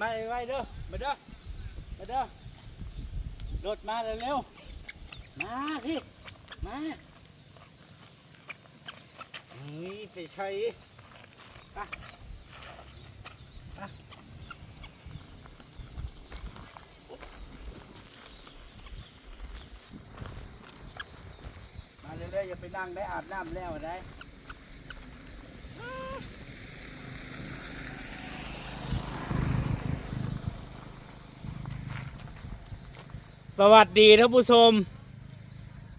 มาไว้เด้อ มาเด้อ มาเด้อรถมาเร็วๆมาพี่ มานี่ไปใช้ไปไปมาเรื่อยๆอย่าไปนั่งได้อาบน้ำแล้วได้ สวัสดีท่านผู้ชม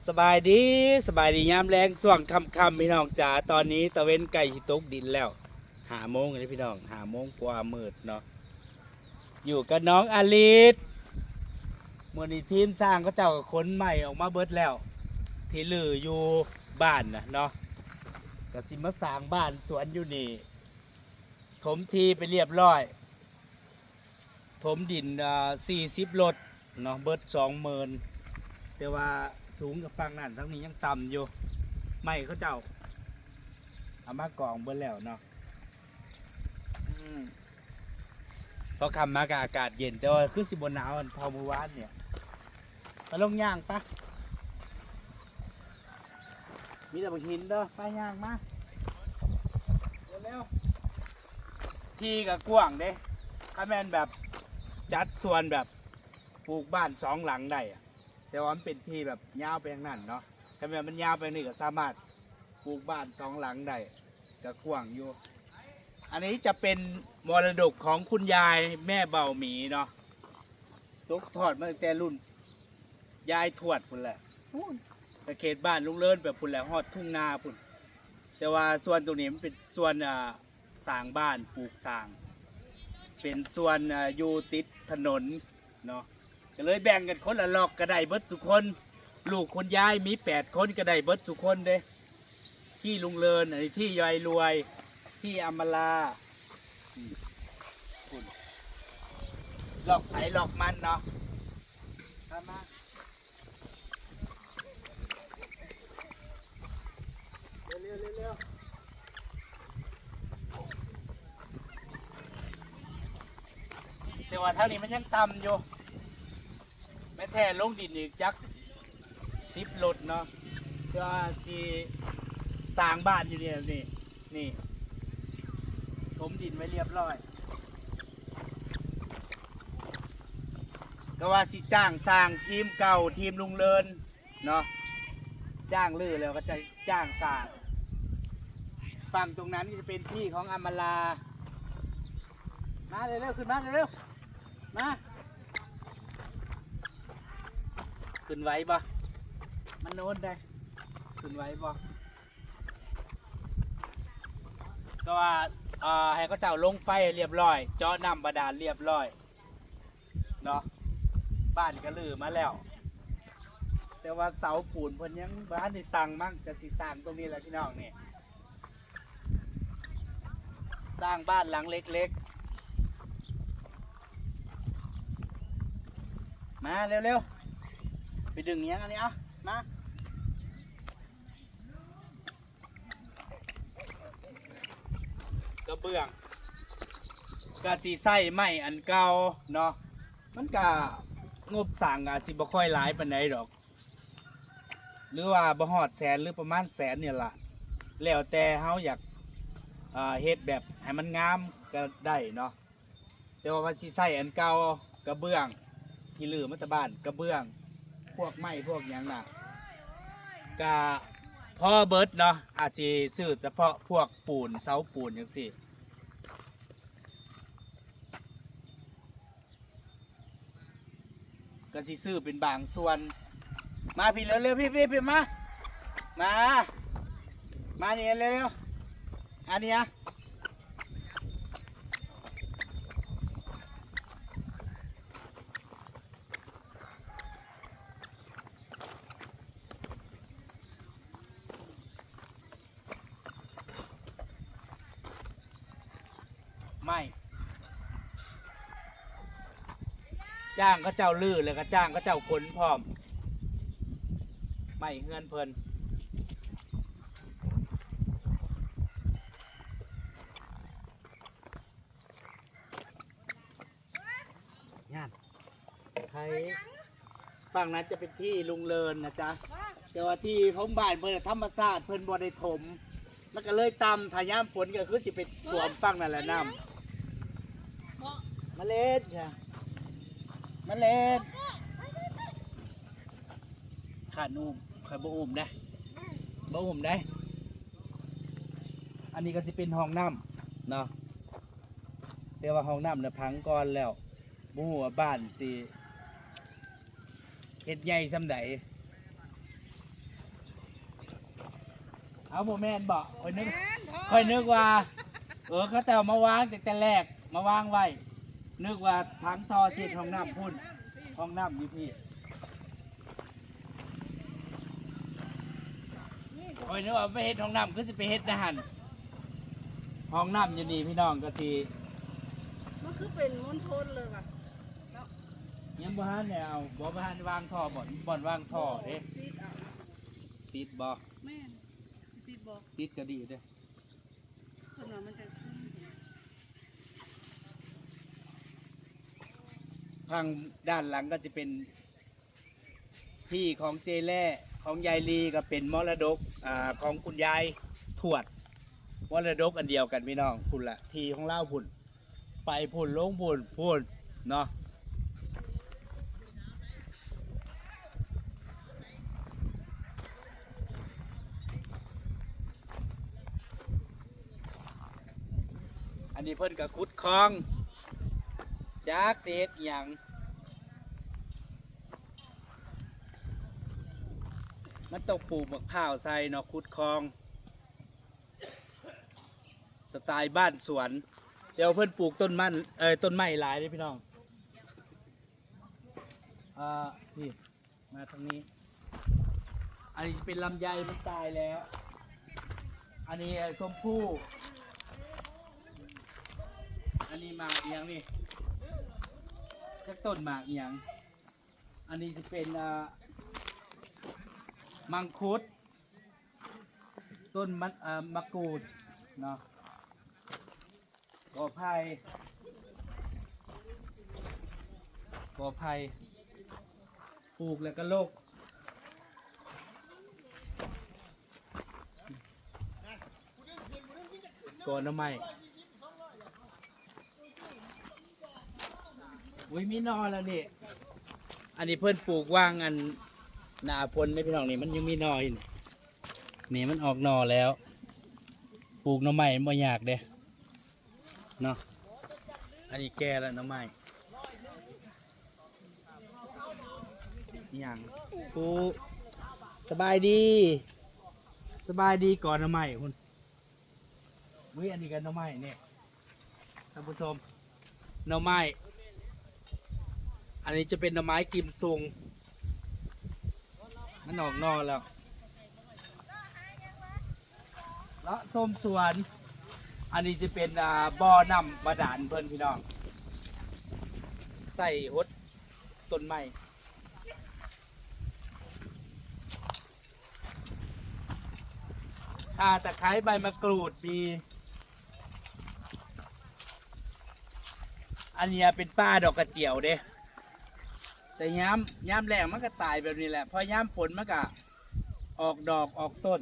สบายดีสบายดียามแรงส่วงคำคำพี่น้องจ๋าตอนนี้ตะเวนไก่ตกดินแล้วหาโมงเลยพี่น้องหาโมงกว่ามืดเนาะอยู่กับน้องอลิสมื่อนี้ทีมสร้างก็เจ้ากับคนใหม่ออกมาเบิดแล้ว ที่เหลืออยู่บ้านนะเนาะก็สิมาสร้างบ้านสวนอยู่นี่ถมทีไปเรียบร้อย ถมดินสี่สิบรถ เนาะเบิดสองหมื่นแต่ว่าสูงกับฟังนั่นทั้งนี้ยังต่ำอยู่ ไม่เขาเจ้าเอามากองเบิดแล้วเนาะอืมพอคำมากับอากาศเย็นแต่ว่าคือสิบนหนาวอันพอเมื่อวานเนี่ยมาลงย่างปะมีแต่บางหินเด้อไปย่างมาเร็วๆที่กับกว้างเด้ถ้าแม่นแบบจัดส่วนแบบ ปลูกบ้านสองหลังได้อะแต่ว่ามันเป็นที่แบบยาวไปทางนั้นเนาะถ้าแบบมันยาวไปนี่ก็สามารถปลูกบ้านสองหลังได้ก็กว้างอยู่ อันนี้จะเป็นมรดกของคุณยายแม่เบาหมีเนาะตกทอดมาตั้งแต่รุ่น ยายทวดพุ่นแหละต่เขตบ้านลุงเลิศแบบพุ่นแหละฮอดทุ่งนาพุ่น แต่ว่าส่วนตรงนี้มันเป็นส่วนอ่าสร้างบ้านปลูกสร้าง เป็นส่วนอ่าอยู่ติดถนนเนาะ ก็เลยแบ่งกันคนละลอกก็ได้เบิดสุคน ลูกคนย้ายมีแปดคนก็ได้เบิดสุคนเด้ที่ลุงเลินอันนี้ที่ยายรวย ที่อมาลาอืมคุณลอกไผ่ลอกมันเนาะตามาเร็วเร็วเร็วเร็วแต่ว่าเท่านี้มันยังต่ำอยู่ แม่แท้ลงดินอีกจักสิบรถเนาะเพื่อที่สร้างบ้านอยู่เนี่ยนี่นี่ถมดินไว้เรียบร้อย ก็ว่าสิจ้างสร้างทีมเก่าทีมลุงเลินเนาะจ้างลือแล้วก็จะจ้างสร้างฝั่งตรงนั้นจะเป็นที่ของอมาลา มาเร็วๆขึ้นมาเร็วๆมา ขึ้นไว้บ่ มันโน้นได้ ขึ้นไว้บ่ ก็ว่าอ่อให้เขาเจ้าลงไฟเรียบร้อย เจาะน้ำบาดาลเรียบร้อย เนาะ บ้านก็ลือมาแล้ว แต่ว่าเสาปูนเพิ่นยังบ้านที่สั่งมั่งจะสิสร้างตรงนี้แหละพี่น้องนี่สร้างบ้านหลังเล็กๆ มาเร็วๆ ดึงเงี้ยอันนี้อะมากระเบื้องกะสีใส่ไม้อันเก่าเนาะมันกะงบสั่งกะสิบ่ค่อยหลายปานใดดอก หรือว่าบ่ฮอดแสนหรือประมาณแสนเนี่ยล่ะแล้วแต่เฮาอยากเฮ็ดแบบให้มันงามก็ได้เนาะแต่ว่ามันสิใส่อันเก่ากระเบื้องที่ลือมัตบ้านกระเบื้อง พวกไม้พวกหยังน่ะกะพ่อเบิร์ดเนาะอาจจะซื้อเฉพาะพวกปูนเสาปูนอย่างสิก็สิซื้อเป็นบางส่วน มาพี่เร็วๆพี่พี่พี่มา มา มานี่เร็วๆอันนี้อะ ไม่จ้างเขาเจ้าลือเลยก็จ้างเขาเจ้าขนพร้อม ไม่เงินเพลินงานไทยฝั่งนั้นจะเป็นที่ลุงเลินนะจ๊ะ แต่ว่าที่ผมบ้านเพิ่นนธรรมศาสตร์เพิ่นบ่ได้ถมมันก็เลยตำถ้ายามฝนก็คือสิไปท่วมฝั่งนั่นแหละน้ำ มาเล็ดค่ะมาเล็ดขาดนุ่มขอยบ่อุ้มได้บ่อุ้มได้อันนี้ก็สิเป็นห้องน้ำเนาะเรียกว่าห้องน้ำเนี่ยพังก่อนแล้วบ่ฮู้ว่าบ้านสิเฮ็ดใหญ่ซำใดเอาโมแมนบอกคอยนึกคอยนึกว่า เออเขาแต่เอามาวางแต่แต่แรกมาวางไว้ นึกว่าทั้งทอเสียห้องน้ำพุ่นห้องน้ำอยู่พี่คอยนึกว่าไปเฮ็ดห้องน้ำคือสิไปเฮ็ดนะหันห้องน้ำอยู่นี่พี่น้องก็สิมันคือเป็นมณฑลเลยว่ะยังบ่ฮันแนวบ่บ่ฮันวางท่อบ่อนบ่อนวางท่อเด้ติดเอาติดบ่แม่นติดบอกติดก็ดีเด้คนว่ามันจะ ทางด้านหลังก็จะเป็นที่ของเจแล่ของยายลีก็เป็นมรดกอาของคุณยายทวดมรดกอันเดียวกันพี่น้องพุ่นละทีของเล่าพุ่น ไปพุ่นลงพุ่นพุ่นเนาะอันนี้เพิ่นกับคุดคลอง จากเศษอย่างมันต้องปลูกมะพร้าวใส่เนาะคุดคลอง สไตล์บ้านสวน เดี๋ยวเพื่อนปลูกต้นมันเอ้ต้นไม้หลายเลยพี่น้องอ่านี่มาทางนี้ อันนี้เป็นลำไยมันตายแล้ว อันนี้ส้มพู่อันนี้มาเอียงนี่ จักต้นหมากอหย่างอันนี้จะเป็นอ่ามังคุด ต้นมันอ่ามะกรูดเนาะกอไผ่กอไผ่ปลูกแล้วก็โลก ก่อนน้ำไม้ อุ้ยมีนอแล้วนี่ อันนี้เพื่อนปลูกว่างอันหนาพลไม่พี่น้องนี่มันยังมีนออยู่นี่แม่มันออกนอแล้ว ปลูกหน้ำใหม่ไม่ยากเด้เนาะอันนี้แก่แล้วหน้ำใหม่อหย่างปูสบายดี สบายดีก่อนหน้ำใหม่คุณวิอันนี้กันหน้ำใหม่เนี่ยท่านผู้ชมหน้ำใหม่ อันนี้จะเป็นหน่อไม้กิมซุง มันออกนอกแล้วและส้มสวน อันนี้จะเป็นอ่าบ่อน้ำบาดาลเพื่อนพี่น้อง ใส่หดต้นไม้ข่าตะไคร้ใบมะกรูดมีอันนี้เป็นป้าดอกกระเจียวเด้ แต่ย้ำย้ำแรงมันก็ตายแบบนี้แหละเพราะย้ำฝนมันก็ออกดอกออกต้น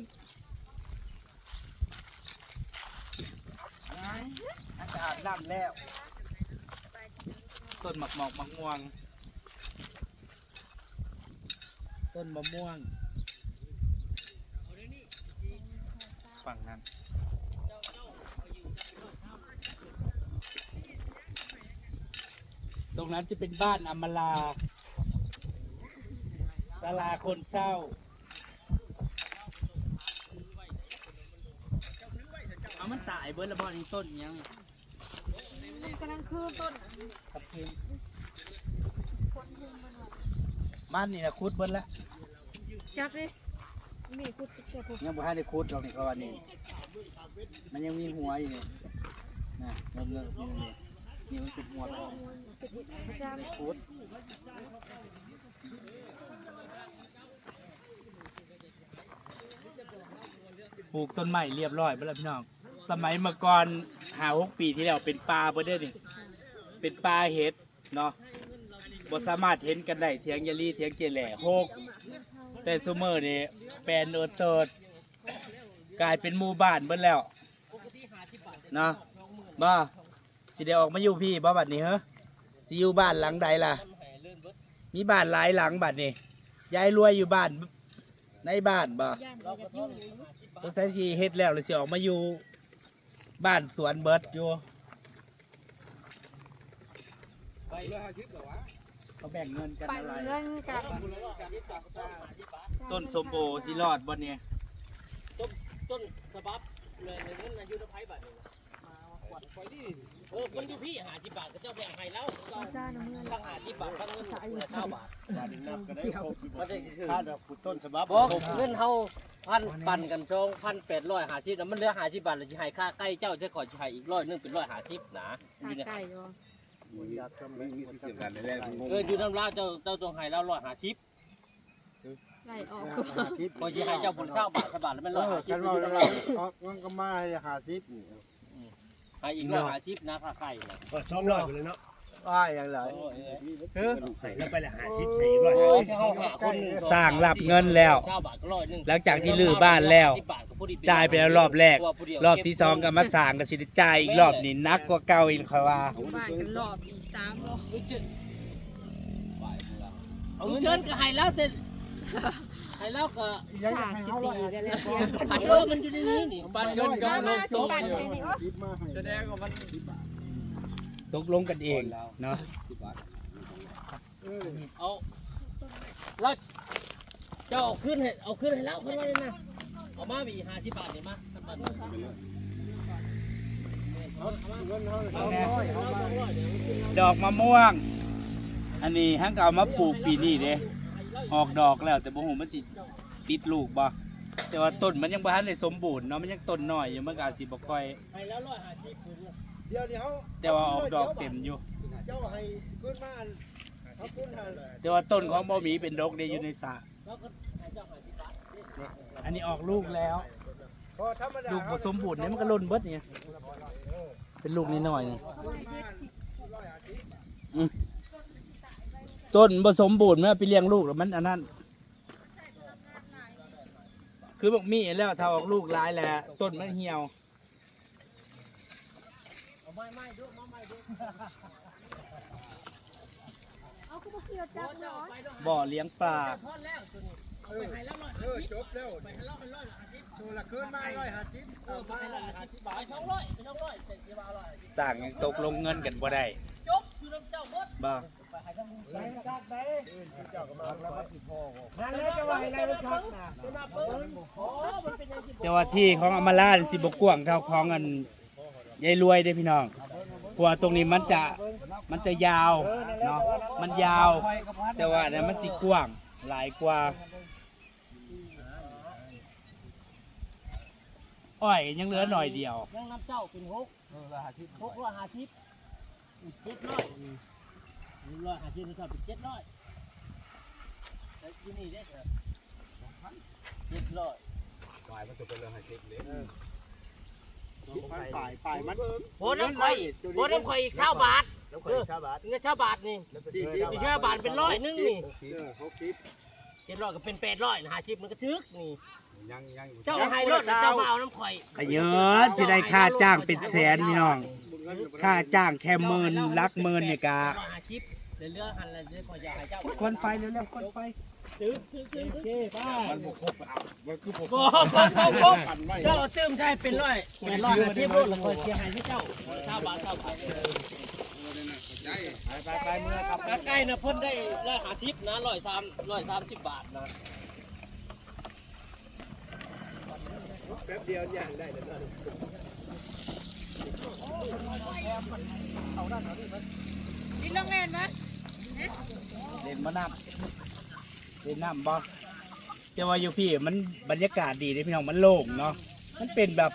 อากาศน้ำแล้ว ต้นหมากหมอกมะม่วง ต้นมะม่วง ฝั่งนั้นตรงนั้นจะเป็นบ้านอมลา ศาลาคนเศร้าเอามันตายเบิร์ดและบอนี่ต้นอิหยังมันกำลังคือต้นครับเพิ่มบ้านนี่นะคุดเบิร์ดละจับดิมีคุดจับคุดยังบ่ให้ได้คุดหรอกนี่เขาว่านี่มันยังมีหัวอยู่นี่นะเริ่มเริ่มนี่นี่นี่มันติดหัวแล้วจับคุด ปลูกต้นไม้เรียบร้อยไปแล้วพี่น้อง สมัยเมื่อก่อนหาหกปีที่แล้วเป็นปลาบิดเด้นี่เป็นปลาเห็ดเนาะบ่สามารถเห็นกันได้เถียงยาลีเถียงเจแหล่หกแต่ซุมื้อนี่แปลนเออเติดกลายเป็นหมู่บ้านเบิดแล้วเนาะบ่สิได้ออกมาอยู่พี่บ่บัดนี้เหรอสิอยู่บ้านหลังใดล่ะ มีบ้านหลายหลังบัดนี้ยายรวยอยู่บ้านในบ้านบ่ ย่านบ่อยากอยู่ต้องใช้สิเฮ็ดแล้วเลยสิออกมาอยู่ บ้านสวนเบิดอยู่เขาแบ่งเงินกันปั่นอะไร เงินกับต้นสมโบสิรอดบ่เนี่ยต้นสบับเลยในเงินอายุนภัยบัตรเออมันอยู่พี่หาสิบบาทก็เจ้าแบ่งให้แล้วจ้าน้ำเงินทั้งหาสิบบาททั้งเงินเงินเก้าบาทมันจะคือถ้าแบบต้นฉบับบอกเงินเฮา พันปันกันชองพันแปดร้อยหาสิบมันเหลือหาสิบบาทเลยจะให้ค่าใกล้เจ้าจะขอจะให้อีกร้อยนึงเป็นร้อยหาสิบนะอขายู่ในไก่บ่เอออยู่น้ำลาเจ้าเจ้าจงให้แล้วร้อยหาสิบไล่ออกหาทิพย์พอจะให้เจ้าบุญเช่าบาทสบาทแล้วมันเอร้อยอหาสิฉับนอยู่ว่าน้ำเราลามันก็มาให้หาทิพย์นี่ให้อีกร้อยหาสิบนะค่าไก่นะสองร้อยไปเลยเนาะ ว่าอย่างไรใส่แล้วไปละหาสิบใส่ร้อยโอ้ห้ายสิบเฮาหาคนหนึ่สร้างรับเงินแล้วเช่าบาทก็ร้อยหนึ่งหลังจากที่ลื้อบ้านแล้ว จ่ายไปแล้วรอบแรก รอบที่สองก็มาสร้างก็สิได้จ่ายอีกรอบนี่หนักกว่าเก่าอีกค่อยว่าบ้านกันรอบอีกสามรอบเอาเงินเชิญก็ให้แล้วแต่ให้แล้วก็สามสิบปีกันแล้วเพียงกันปันเออมันอยู่ในนี้นี่ปันเงินก็ลงตรงปั่นแค่นี้วะทิพย์มาให้แสดงว่ามัน ตกลงกันเองเนาะเอาแล้วเจ้าเอาขึ้นให้เอาขึ้นให้แล้วขึ้นมาเลยนะเอามาบีห้าสิบบาทเลยมาสักบาทเงินเขาเขาน้อยเขามดอกมะม่วง อันนี้ฮังก็เอามาปลูกปีนี้เด้ออกดอกแล้ว แต่บ่ฮู้มันสิติดลูกบ่แต่ว่าต้นมันยังบ่ทันได้สมบูรณ์เนาะมันยังต้นน้อยอยู่มันก็อาจสิบ่ค่อยให้แล้วร้อยห้าสิบคืน เลยเดี๋ยวเดี๋ยวแต่ว่าออกดอกเต็มอยู่ เจ้าให้ขึ้นมาเขาขึ้นให้แต่ว่าต้นของบ่หมีเป็นดอกเด้อยู่ในสระแล้วก็ให้เจ้าห้าสิบบาทอันนี้ออกลูกแล้ว พอธรรมดาลูกผสมบูรณ์เนี่ยมันก็หล่นเบิดเนี่ยเป็นลูกนิดหน่อยนี่อืมต้นผสมบูรณ์เมื่อไปเลี้ยงลูกแล้วมันอันนั้นคือบอกมีแล้วถ้าออกลูกร้ายแล้วต้นมันเหี่ยว เอาไม้ไม้ดูมาไม้ดู เอาก็ บ่เกี่ยวจับเนาะบ่อเลี้ยงปลาพอแล้วตัวนี้เออเออจบแล้วไปให้เราเป็นร้อยห้าสิบตัวละขึ้นมาร้อยหาทิพย์เออไปให้ร้อยห้าสิบบาทไปสองร้อยไปสองร้อยเสร็จเดี๋ยวเอาร้อยสร้างยังตกลงเงินกันบ่ได้จบคือน้ำเจ้าหมดบ่ไปให้ทั้งนั่นเลยจะว่าอะไรเป็นนับเบิ้งโอ้มันเป็นยังไงแต่ว่าที่ของอำมาลานี่สิบกว้างเท่าของอันยายรวยเด้อพี่น้อง เพราะว่าตรงนี้มันจะมันจะยาวเนาะมันยาว แต่ว่าเนี่ยมันสิกว้างหลายกว่าอ้อยยังเหลือหน่อยเดียวยังนับเจ้าเป็นหกหกร้อยห้าสิบเจ็ดร้อยร้อยห้าสิบนะครับเป็นเจ็ดร้อยแล้วที่นี่ได้เจ็ดร้อยป่าย ป่ายมันโหน้ำข่อยโหน้ำข่อยอีกเช้าบาทแล้วคนชาวบ้านนี่เช้าบาทนี่สี่สิบอีกเช้าบาทเป็นร้อยหนึงนี่หกสิบเจ็ดร้อยก็เป็นแปดร้อยห้าสิบมันก็ทึกนี่ยังยังเจ้าให้รถเจ้ามาเอาน้ำข่อยก็เยอะจะได้ค่าจ้างเป็นแสนพี่น้อง ค่าจ้างแค่หมื่นลักหมื่นเนี่ยกะร้อยห้าสิบเดี๋ยวเรื่องหันเล ยเดี๋ยวข่อยจะคนไฟเร็วๆคนไฟตึ๊ดตึ๊ดตึ๊ดตึ๊ดป้ามันคือผมโก้โก้โก้โก้ปั่นไว้เจ้าเอาตื้มใช่เป็นร้อยเป็นร้อยห้าสิบรถแล้วข่อยเสียหายให้เจ้าเช้าบาทเช้าบาทไปไปเมื่อครับใกล้นะเพิ่นได้ร้อยหาสิบนะร้อยสามร้อยสามสิบบาทนะแป๊บเดียวย่างได้แล้วนั่นกินน้องแม่นมั้ยเล่นมาน้ำ เล่นน้ำบ่แต่ว่าอยู่พี่มันบรรยากาศดีเลยพี่น้องมันโล่งเนาะมันเป็นแบบ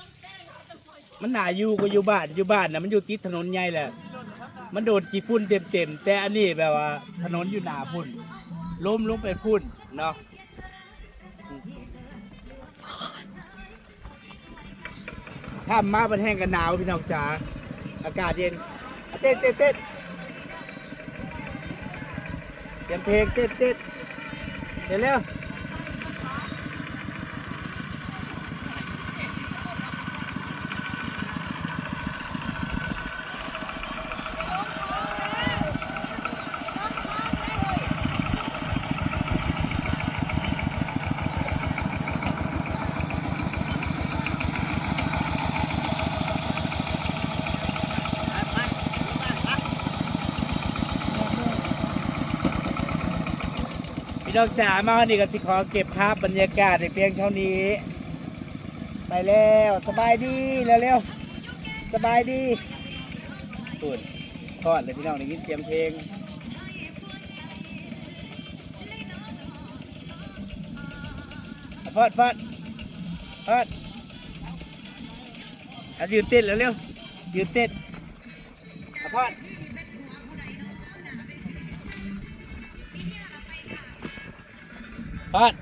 มันหนาอยู่ก็อยู่บ้านอยู่บ้านนะมันอยู่ติดถนนใหญ่แหละมันโดนกี่ฝุ่นเต็มๆแต่อันนี้แบบว่า ถนนอยู่หนาพุ่นล้มลงไปพุ่นเนาะถ้ามาบันแห้งกันหนาวพี่น้องจ๋าอากาศเย็นเต้นเต้นเต้นสียงเพลงเต้นเต้น เพี่น้องจ๋ามาวันนี้ก็สิขอเก็บภาพบรรยากาศในเพียงเท่านี้ ไปแล้วสบายดีแล้วเร็วๆสบายดีปุ่นทอดเลยพี่น้องได้ยินเสียงเพลงพอดพอดพอดอยืนเต้นแล้วเร็วยืนเต้นเอาพอด พอด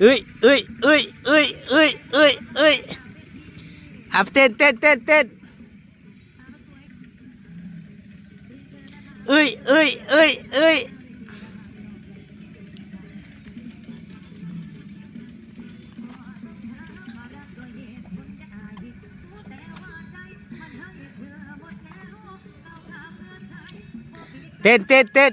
เอ้ยเอ้ยเอ้ยเอ้ยเอ้ เต้นเต้นเต้น